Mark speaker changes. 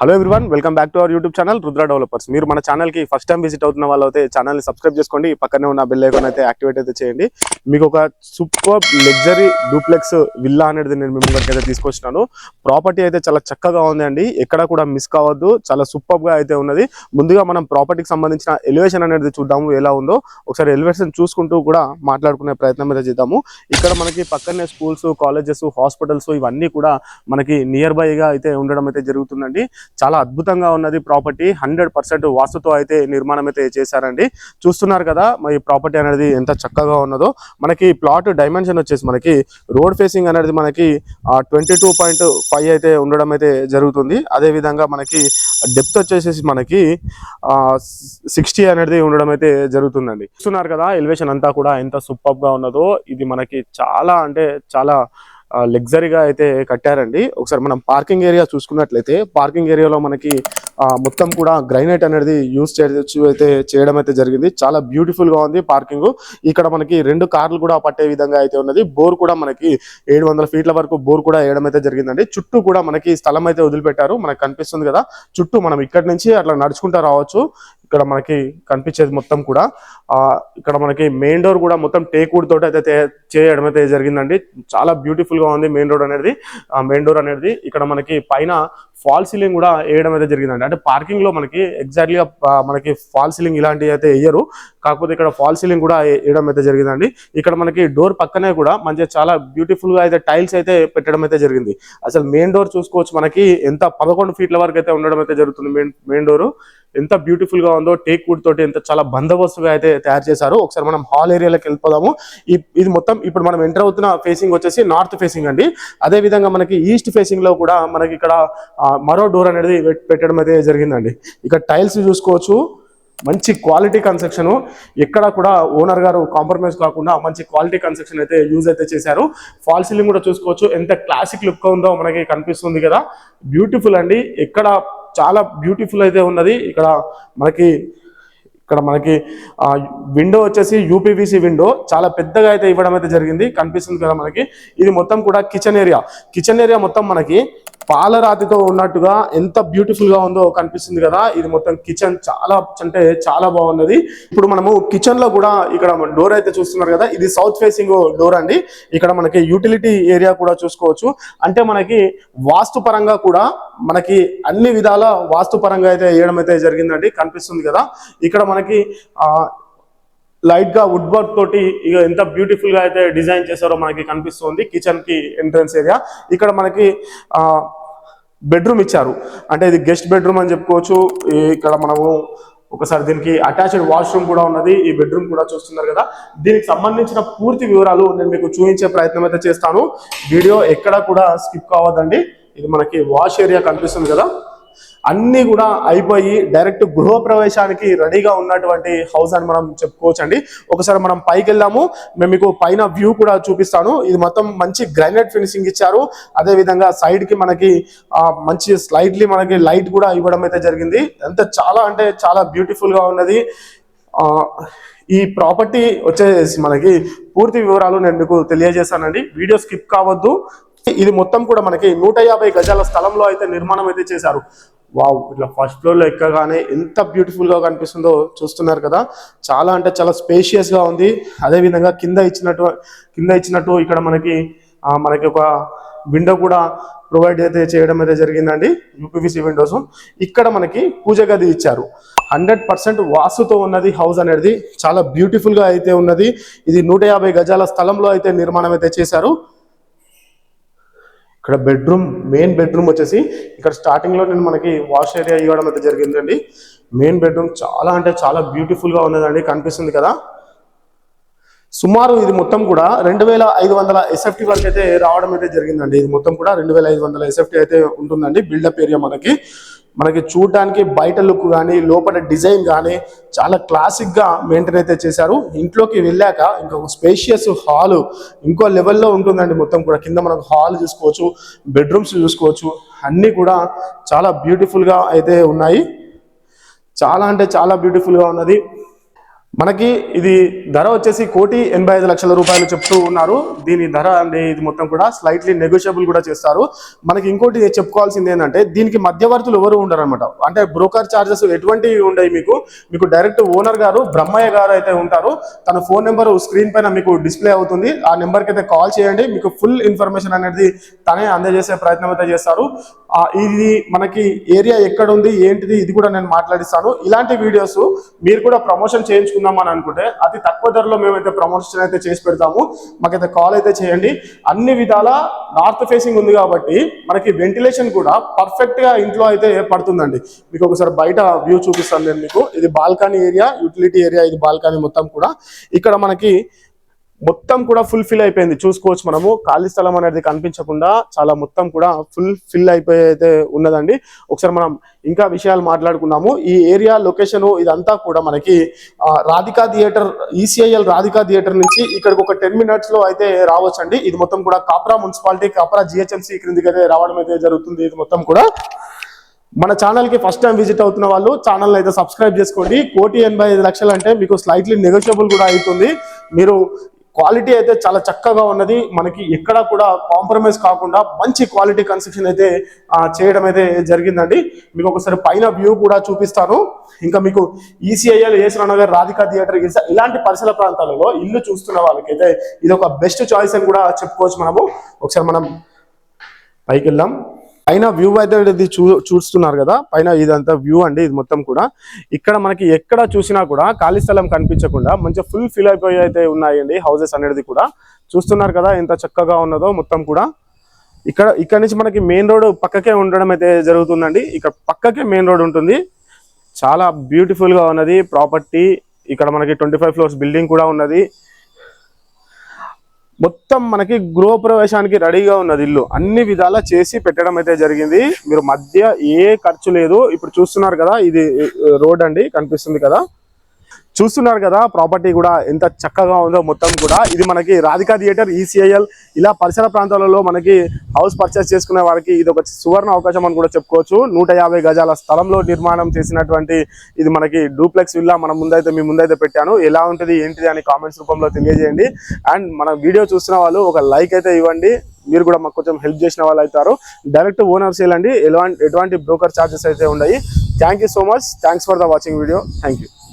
Speaker 1: Hello everyone welcome back to our YouTube channel Rudra developers మీరు మన ఛానల్కి first time visit అవుతున్న వాళ్ళు అయితే ఛానల్ని సబ్స్క్రైబ్ చేసుకోండి. పక్కనే ఉన్న బెల్ ఐకాన్ అయితే యాక్టివేట్ అయితే చేయండి. మీకు ఒక సూపర్ లగ్జరీ డూప్లెక్స్ విల్లా అనేది నేను మిమ్మల్ని అయితే తీసుకొచ్చినాను. ప్రాపర్టీ అయితే చాలా చక్కగా ఉంది అండి ఎక్కడ కూడా మిస్ కావద్దు. చాలా సూపర్గా అయితే ఉన్నది. ముందుగా మనం ప్రాపర్టీకి సంబంధించిన ఎలివేషన్ అనేది చూద్దాము ఎలా ఉందో. ఒకసారి ఎలివేషన్ చూసుకుంటూ కూడా మాట్లాడుకునే ప్రయత్నం అయితే చేద్దాము. ఇక్కడ మనకి పక్కనే స్కూల్స్ కాలేజెస్ హాస్పిటల్స్ ఇవన్నీ కూడా మనకి నియర్ బైగా అయితే ఉండడం అయితే జరుగుతుందండి. చాలా అద్భుతంగా ఉన్నది ప్రాపర్టీ. హండ్రెడ్ పర్సెంట్ వాస్తుతో అయితే నిర్మాణం అయితే చేశారండి. చూస్తున్నారు కదా మరి ప్రాపర్టీ అనేది ఎంత చక్కగా ఉన్నదో. మనకి ప్లాట్ డైమెన్షన్ వచ్చేసి మనకి రోడ్ ఫేసింగ్ అనేది మనకి ట్వంటీ టూ పాయింట్ ఫైవ్ అయితే ఉండడం అయితే జరుగుతుంది. అదేవిధంగా మనకి డెప్త్ వచ్చేసి మనకి సిక్స్టీ అనేది ఉండడం అయితే జరుగుతుందండి. చూస్తున్నారు కదా ఎలివేషన్ అంతా కూడా ఎంత సూపర్గా ఉన్నదో. ఇది మనకి చాలా అంటే చాలా లగ్జరీగా అయితే కట్టారండి. ఒకసారి మనం పార్కింగ్ ఏరియా చూసుకున్నట్లయితే పార్కింగ్ ఏరియాలో మనకి మొత్తం కూడా గ్రైనైట్ అనేది యూస్ చేయొచ్చు అయితే చేయడం అయితే జరిగింది. చాలా బ్యూటిఫుల్గా ఉంది పార్కింగ్. ఇక్కడ మనకి రెండు కార్లు కూడా పట్టే విధంగా అయితే ఉన్నది. బోర్ కూడా మనకి ఏడు వందల ఫీట్ల వరకు బోర్ కూడా వేయడం అయితే జరిగిందండి. చుట్టూ కూడా మనకి స్థలం అయితే వదిలిపెట్టారు. మనకు కనిపిస్తుంది కదా. చుట్టూ మనం ఇక్కడ నుంచి అట్లా నడుచుకుంటూ రావచ్చు. ఇక్కడ మనకి కనిపించేది మొత్తం కూడా. ఇక్కడ మనకి మెయిన్ డోర్ కూడా మొత్తం టేక్ వుడ్ తోటి అయితే చేయడం అయితే జరిగిందండి. చాలా బ్యూటిఫుల్గా ఉంది మెయిన్ రోడ్ అనేది. మెయిన్ డోర్ అనేది ఇక్కడ మనకి పైన ఫాల్ సీలింగ్ కూడా వేయడం అయితే జరిగిందండి. అంటే పార్కింగ్లో మనకి ఎగ్జాక్ట్లీగా మనకి ఫాల్ సీలింగ్ ఇలాంటివి అయితే వేయరు. కాకపోతే ఇక్కడ ఫాల్ సీలింగ్ కూడా వేయడం అయితే జరిగిందండి. ఇక్కడ మనకి డోర్ పక్కనే కూడా మంచిగా చాలా బ్యూటిఫుల్గా అయితే టైల్స్ అయితే పెట్టడం అయితే జరిగింది. అసలు మెయిన్ డోర్ చూసుకోవచ్చు మనకి ఎంత పదకొండు ఫీట్ల వరకు అయితే ఉండడం అయితే జరుగుతుంది మెయిన్ మెయిన్ డోర్. ఎంత బ్యూటిఫుల్గా ఉందో టేక్ వుడ్ తోటి ఎంత చాలా బందోబస్తుగా అయితే తయారు చేశారు ఒకసారి మనం హాల్ ఏరియాలోకి వెళ్ళిపోదాము. ఇది మొత్తం ఇప్పుడు మనం ఎంటర్ అవుతున్న ఫేసింగ్ వచ్చేసి నార్త్ ఫేసింగ్ అండి. అదే విధంగా మనకి ఈస్ట్ ఫేసింగ్లో కూడా మనకి ఇక్కడ మరో డోర్ అనేది పెట్టడం అయితే జరిగిందండి. ఇక్కడ టైల్స్ చూసుకోవచ్చు. మంచి క్వాలిటీ కన్స్ట్రక్షన్ ఎక్కడ కూడా ఓనర్ గారు కాంప్రమైజ్ కాకుండా మంచి క్వాలిటీ కన్స్ట్రక్షన్ అయితే యూజ్ అయితే చేశారు. ఫాల్ సీలింగ్ కూడా చూసుకోవచ్చు. ఎంత క్లాసిక్ లుక్ ఉందో మనకి కనిపిస్తుంది కదా. బ్యూటిఫుల్ అండి. ఎక్కడ చాలా బ్యూటిఫుల్ అయితే ఉన్నది. ఇక్కడ మనకి ఇక్కడ మనకి ఆ విండో వచ్చేసి యూపీవీసీ విండో చాలా పెద్దగా అయితే ఇవ్వడం అయితే జరిగింది. కనిపిస్తుంది కదా మనకి. ఇది మొత్తం కూడా కిచెన్ ఏరియా కిచెన్ ఏరియా మొత్తం మనకి పాలరాతితో ఉన్నట్టుగా ఎంత బ్యూటిఫుల్గా ఉందో కనిపిస్తుంది కదా. ఇది మొత్తం కిచెన్ చాలా అంటే చాలా బాగున్నది. ఇప్పుడు మనము కిచెన్లో కూడా ఇక్కడ డోర్ అయితే చూస్తున్నారు కదా. ఇది సౌత్ ఫేసింగ్ డోర్ అండి. ఇక్కడ మనకి యూటిలిటీ ఏరియా కూడా చూసుకోవచ్చు. అంటే మనకి వాస్తు పరంగా కూడా మనకి అన్ని విధాల వాస్తు పరంగా అయితే వేయడం అయితే జరిగిందండి. కనిపిస్తుంది కదా. ఇక్కడ మనకి లైట్గా వుడ్ వర్క్ తోటి ఇక ఎంత బ్యూటిఫుల్గా అయితే డిజైన్ చేశారో మనకి కనిపిస్తుంది కిచెన్కి ఎంట్రన్స్ ఏరియా ఇక్కడ మనకి ఆ బెడ్రూమ్ ఇచ్చారు. అంటే ఇది గెస్ట్ బెడ్రూమ్ అని చెప్పుకోవచ్చు. ఇక్కడ మనము ఒకసారి దీనికి అటాచ్డ్ వాష్రూమ్ కూడా ఉన్నది. ఈ బెడ్రూమ్ కూడా చూస్తున్నారు కదా. దీనికి సంబంధించిన పూర్తి వివరాలు నేను మీకు చూపించే ప్రయత్నం అయితే చేస్తాను. వీడియో ఎక్కడ కూడా స్కిప్ కావద్దండి. ఇది మనకి వాష్ ఏరియా కనిపిస్తుంది కదా. అన్ని కూడా అయిపోయి డైరెక్ట్ గృహప్రవేశానికి రెడీగా ఉన్నటువంటి హౌస్ అని మనం చెప్పుకోవచ్చు అండి ఒకసారి మనం పైకి వెళ్దాము మేము మీకు పైన వ్యూ కూడా చూపిస్తాను. ఇది మొత్తం మంచి గ్రానైట్ ఫినిషింగ్ ఇచ్చారు. అదే విధంగా సైడ్కి మనకి మంచి స్లైడ్లీ మనకి లైట్ కూడా ఇవ్వడం అయితే జరిగింది. అంత చాలా అంటే చాలా బ్యూటిఫుల్గా ఉన్నది. ఈ ప్రాపర్టీ వచ్చేసి మనకి పూర్తి వివరాలు నేను మీకు తెలియజేశానండి వీడియో స్కిప్ కావద్దు. ఇది మొత్తం కూడా మనకి నూట యాభై గజాల స్థలంలో అయితే నిర్మాణం అయితే చేశారు. వావ్ ఇట్లా ఫస్ట్ ఫ్లోర్లో ఎక్కగానే ఎంత బ్యూటిఫుల్గా కనిపిస్తుందో చూస్తున్నారు కదా. చాలా అంటే చాలా స్పేషియస్గా ఉంది. అదే విధంగా కింద ఇచ్చినట్టు కింద ఇచ్చినట్టు ఇక్కడ మనకి మనకి ఒక విండో కూడా ప్రొవైడ్ అయితే చేయడం అయితే జరిగిందండి. యూపీవీసీ విండోస్ ఇక్కడ మనకి పూజ గది ఇచ్చారు. హండ్రెడ్ పర్సెంట్ వాస్తుతో ఉన్నది హౌస్ అనేది. చాలా బ్యూటిఫుల్గా అయితే ఉన్నది. ఇది నూట యాభై గజాల స్థలంలో అయితే నిర్మాణం అయితే చేశారు. ఇక్కడ బెడ్రూమ్ మెయిన్ బెడ్రూమ్ వచ్చేసి ఇక్కడ స్టార్టింగ్లో నేను మనకి వాష్ ఏరియా ఇవ్వడం అయితే జరిగిందండి. మెయిన్ బెడ్రూమ్ చాలా అంటే చాలా బ్యూటిఫుల్గా ఉన్నదండి కనిపిస్తుంది కదా. సుమారు ఇది మొత్తం కూడా రెండు వేల ఐదు వందల ఎస్ఎఫ్టీ వరకు అయితే రావడం అయితే జరిగిందండి. ఇది మొత్తం కూడా రెండు వేల ఐదు వందల ఎస్ఎఫ్టీ అయితే ఉంటుందండి బిల్డప్ ఏరియా మనకి. మనకి చూడటానికి బయట లుక్ కానీ లోపల డిజైన్ కానీ చాలా క్లాసిక్గా మెయింటైన్ అయితే చేశారు. ఇంట్లోకి వెళ్ళాక ఇంకొక స్పేషియస్ హాల్ ఇంకో లెవెల్లో ఉంటుందండి మొత్తం కూడా. కింద మనకు హాల్ చూసుకోవచ్చు బెడ్రూమ్స్ చూసుకోవచ్చు అన్నీ కూడా చాలా బ్యూటిఫుల్గా అయితే ఉన్నాయి. చాలా అంటే చాలా బ్యూటిఫుల్గా ఉన్నది. మనకి ఇది ధర వచ్చేసి కోటి ఎనభై ఐదు లక్షల రూపాయలు చెప్తూ ఉన్నారు. దీని ధర అనేది ఇది మొత్తం కూడా స్లైట్లీ నెగోషియబుల్ కూడా చేస్తారు. మనకి ఇంకోటి చెప్పుకోవాల్సింది ఏంటంటే దీనికి మధ్యవర్తులు ఎవరు ఉండరు అనమాట అంటే బ్రోకర్ ఛార్జెస్ ఎటువంటివి ఉండవు మీకు. మీకు డైరెక్ట్ ఓనర్ గారు బ్రహ్మయ్య గారు అయితే ఉంటారు. తన ఫోన్ నెంబర్ స్క్రీన్ పైన మీకు డిస్ప్లే అవుతుంది. ఆ నెంబర్కి అయితే కాల్ చేయండి. మీకు ఫుల్ ఇన్ఫర్మేషన్ అనేది తనే అందజేసే ప్రయత్నం అయితే చేస్తారు. ఇది మనకి ఏరియా ఎక్కడ ఉంది ఏంటిది ఇది కూడా నేను మాట్లాడిస్తాను. ఇలాంటి వీడియోస్ మీరు కూడా ప్రమోషన్ చేస్తున్నాం అని అనుకుంటే అతి తక్కువ ధరలో మేమైతే ప్రమోషన్ అయితే చేసి పెడతాము. మాకైతే కాల్ అయితే చేయండి. అన్ని విధాల నార్త్ ఫేసింగ్ ఉంది కాబట్టి మనకి వెంటిలేషన్ కూడా పర్ఫెక్ట్గా ఇంట్లో అయితే పడుతుందండి మీకు ఒకసారి బయట వ్యూ చూపిస్తాను నేను మీకు. ఇది బాల్కనీ ఏరియా యూటిలిటీ ఏరియా ఇది బాల్కనీ మొత్తం కూడా. ఇక్కడ మనకి మొత్తం కూడా ఫుల్ ఫిల్ అయిపోయింది. చూసుకోవచ్చు మనము. ఖాళీ స్థలం అనేది కనిపించకుండా చాలా మొత్తం కూడా ఫుల్ ఫిల్ అయిపోయి అయితే ఉన్నదండి. ఒకసారి మనం ఇంకా విషయాలు మాట్లాడుకున్నాము ఈ ఏరియా లొకేషన్ ఇదంతా కూడా మనకి Radhika theatre ECIL Radhika theatre నుంచి ఇక్కడికి ఒక టెన్ మినిట్స్లో అయితే రావచ్చండి. ఇది మొత్తం కూడా కాప్రా మున్సిపాలిటీ కాప్రా జిహెచ్ఎంసీ క్రిందికి అయితే రావడం అయితే జరుగుతుంది. ఇది మొత్తం కూడా. మన ఛానల్కి ఫస్ట్ టైం విజిట్ అవుతున్న వాళ్ళు ఛానల్ అయితే సబ్స్క్రైబ్ చేసుకోండి. కోటి ఎనభై ఐదు లక్షలు అంటే మీకు స్లైట్లీ నెగోషియబుల్ కూడా అవుతుంది. మీరు క్వాలిటీ అయితే చాలా చక్కగా ఉన్నది. మనకి ఎక్కడా కూడా కాంప్రమైజ్ కాకుండా మంచి క్వాలిటీ కన్స్ట్రక్షన్ అయితే చేయడం అయితే జరిగిందండి. మీకు ఒకసారి పైన వ్యూ కూడా చూపిస్తాను. ఇంకా మీకు ఈసీఐఎల్ ఏసరా నగర్ రాధికా థియేటర్ ఇలాంటి పరిసర ప్రాంతాలలో ఇల్లు చూస్తున్న వాళ్ళకైతే ఇది ఒక బెస్ట్ చాయిస్ అని కూడా చెప్పుకోవచ్చు మనము. ఒకసారి మనం పైకి వెళ్దాం. పైన వ్యూ అయితే ఇది చూ చూస్తున్నారు కదా. పైన ఇదంతా వ్యూ అండి ఇది మొత్తం కూడా. ఇక్కడ మనకి ఎక్కడ చూసినా కూడా ఖాళీ స్థలం కనిపించకుండా మంచిగా ఫుల్ ఫిల్ అయిపోయి అయితే ఉన్నాయండి హౌసెస్ అనేది కూడా. చూస్తున్నారు కదా ఎంత చక్కగా ఉన్నదో మొత్తం కూడా. ఇక్కడ ఇక్కడ నుంచి మనకి మెయిన్ రోడ్ పక్కకే ఉండడం అయితే జరుగుతుందండి. ఇక్కడ పక్కకే మెయిన్ రోడ్ ఉంటుంది. చాలా బ్యూటిఫుల్గా ఉన్నది ప్రాపర్టీ ఇక్కడ మనకి ట్వంటీ ఫైవ్ ఫ్లోర్స్ బిల్డింగ్ కూడా ఉన్నది. మొత్తం మనకి గృహప్రవేశానికి రెడీగా ఉన్నది ఇల్లు. అన్ని విధాలా చేసి పెట్టడం అయితే జరిగింది. మీరు మధ్య ఏ ఖర్చు లేదు. ఇప్పుడు చూస్తున్నారు కదా ఇది రోడ్ అండి కనిపిస్తుంది కదా. చూస్తున్నారు కదా ప్రాపర్టీ కూడా ఎంత చక్కగా ఉందో మొత్తం కూడా. ఇది మనకి రాధికా థియేటర్ ఈసీఐఎల్ ఇలా పరిసర ప్రాంతాలలో మనకి హౌస్ పర్చేస్ చేసుకునే వారికి ఇది ఒక సువర్ణ అవకాశం అని కూడా చెప్పుకోవచ్చు. నూట యాభై గజాల స్థలంలో నిర్మాణం చేసినటువంటి ఇది మనకి డూప్లెక్స్ విల్లా మన ముందైతే మీ ముందైతే పెట్టాను. ఎలా ఉంటుంది ఏంటిది అని కామెంట్స్ రూపంలో తెలియజేయండి. అండ్ మన వీడియో చూస్తున్న వాళ్ళు ఒక లైక్ అయితే ఇవ్వండి. మీరు కూడా మాకు కొంచెం హెల్ప్ చేసిన వాళ్ళు అవుతారు. డైరెక్ట్ ఓనర్స్ ఎలాంటి ఎలాంటి ఎటువంటి బ్రోకర్ ఛార్జెస్ అయితే ఉన్నాయి thank you so much thanks for the watching video thank you